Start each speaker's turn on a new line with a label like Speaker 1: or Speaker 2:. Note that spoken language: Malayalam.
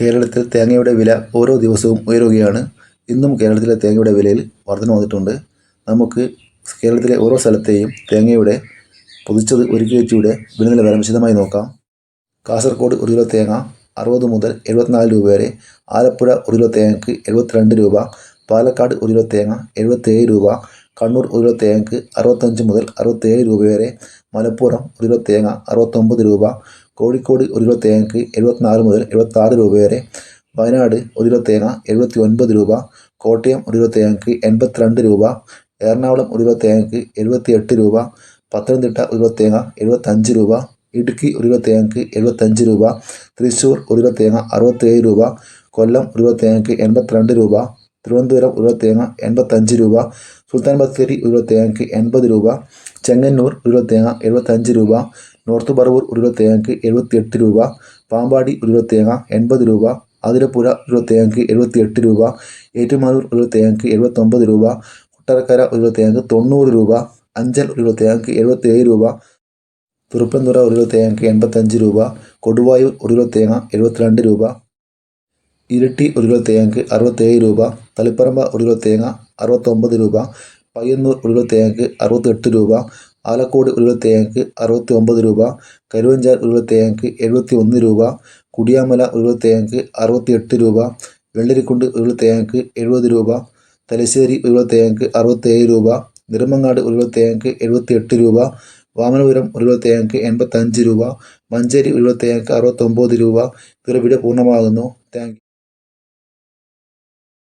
Speaker 1: കേരളത്തിൽ തേങ്ങയുടെ വില ഓരോ ദിവസവും ഉയരുകയാണ്. ഇന്നും കേരളത്തിലെ തേങ്ങയുടെ വിലയിൽ വർധന വന്നിട്ടുണ്ട്. നമുക്ക് കേരളത്തിലെ ഓരോ സ്ഥലത്തെയും തേങ്ങയുടെ പൊതിച്ചത് ഒരുക്കി വെച്ചയുടെ വില നിലവാരം വിശദമായി നോക്കാം. കാസർഗോഡ് ഒരു കിലോ തേങ്ങ അറുപത് മുതൽ എഴുപത്തിനാല് രൂപ വരെ. ആലപ്പുഴ ഒരു കിലോ തേങ്ങയ്ക്ക് എഴുപത്തിരണ്ട് രൂപ. പാലക്കാട് ഒരു കിലോ തേങ്ങ എഴുപത്തേഴ് രൂപ. കണ്ണൂർ ഒരു കിലോ തേങ്ങയ്ക്ക് അറുപത്തഞ്ച് മുതൽ അറുപത്തേഴ് രൂപ വരെ. മലപ്പുറം ഒരു കിലോ തേങ്ങ അറുപത്തൊമ്പത് രൂപ. കോഴിക്കോട് ഒരു കിലോ തേങ്ങയ്ക്ക് എഴുപത്തിനാല് മുതൽ എഴുപത്താറ് രൂപ വരെ വയനാട് ഒരു കിലോ തേങ്ങ എഴുപത്തി ഒൻപത് രൂപ കോട്ടയം ഒരു കിലോ തേങ്ങയ്ക്ക് എൺപത്തിരണ്ട് രൂപ എറണാകുളം ഒരു കിലോ തേങ്ങയ്ക്ക് എഴുപത്തി എട്ട് രൂപ പത്തനംതിട്ട ഒരു കിലോ തേങ്ങ എഴുപത്തഞ്ച് രൂപ ഇടുക്കി ഒരു കിലോ തേങ്ങയ്ക്ക് എഴുപത്തഞ്ച് രൂപ തൃശ്ശൂർ ഒരു കിലോ തേങ്ങ അറുപത്തേഴ് രൂപ കൊല്ലം ഒരു കിലോ തേങ്ങയ്ക്ക് എൺപത്തിരണ്ട് രൂപ തിരുവനന്തപുരം ഒരു കിലോ തേങ്ങ എൺപത്തഞ്ച് രൂപ സുൽത്താൻ ബത്തേരി ഒരു കിലോ തേങ്ങയ്ക്ക് എൺപത് രൂപ ചെങ്ങന്നൂർ ഒരു കിലോ തേങ്ങ എഴുപത്തഞ്ച് രൂപ നോർത്ത് പറവൂർ ഒരു കിലോ തേങ്ങയ്ക്ക് എഴുപത്തിയെട്ട് രൂപ പാമ്പാടി ഒരു കിലോ തേങ്ങ എൺപത് രൂപ അതിരപ്പുഴ ഒരു കിലോ തേങ്ങയ്ക്ക് എഴുപത്തിയെട്ട് രൂപ ഏറ്റുമാനൂർ ഒരു കിലോ തേങ്ങയ്ക്ക് എഴുപത്തൊമ്പത് രൂപ കൊട്ടാരക്കര ഒരു തൊണ്ണൂറ് രൂപ അഞ്ചൽ ഒരു കിലോ തേങ്ങയ്ക്ക് രൂപ തുറുപ്പന്തുറ ഒരു എൺപത്തഞ്ച് രൂപ കൊടുവായൂർ ഒരു കിലോ തേങ്ങ എഴുപത്തിരണ്ട് രൂപ ഇരിട്ടി ഒരു അറുപത്തേഴ് രൂപ തളിപ്പറമ്പ ഒരു കിലോ തേങ്ങ അറുപത്തൊമ്പത് രൂപ പയ്യന്നൂർ ഒരു അറുപത്തെട്ട് രൂപ ആലക്കോട് ഒരു കിലോ തേങ്ങയ്ക്ക് അറുപത്തി ഒമ്പത് രൂപ കരുവഞ്ചാൽ ഒരു കിലോ തേങ്ങയ്ക്ക് എഴുപത്തി ഒന്ന് രൂപ കുടിയാമല ഒരു കിലോ തേങ്ങയ്ക്ക് അറുപത്തി എട്ട് രൂപ വെള്ളരിക്കുണ്ട് ഒരു കിലോ തേങ്ങയ്ക്ക് എഴുപത് രൂപ തലശ്ശേരി ഒരു കിലോ തേങ്ങയ്ക്ക് അറുപത്തേഴ് രൂപ നിർമ്മങ്ങാട് ഒരു കിലോ തേങ്ങയ്ക്ക് എഴുപത്തി എട്ട് രൂപ വാമനപുരം ഒരു കിലോ തേങ്ങയ്ക്ക് എൺപത്തഞ്ച് രൂപ മഞ്ചേരി ഒരു കിലോ തേങ്ങയ്ക്ക് അറുപത്തൊമ്പത് രൂപ. ഇതൊരു വീഡിയോ പൂർണമാകുന്നു. താങ്ക്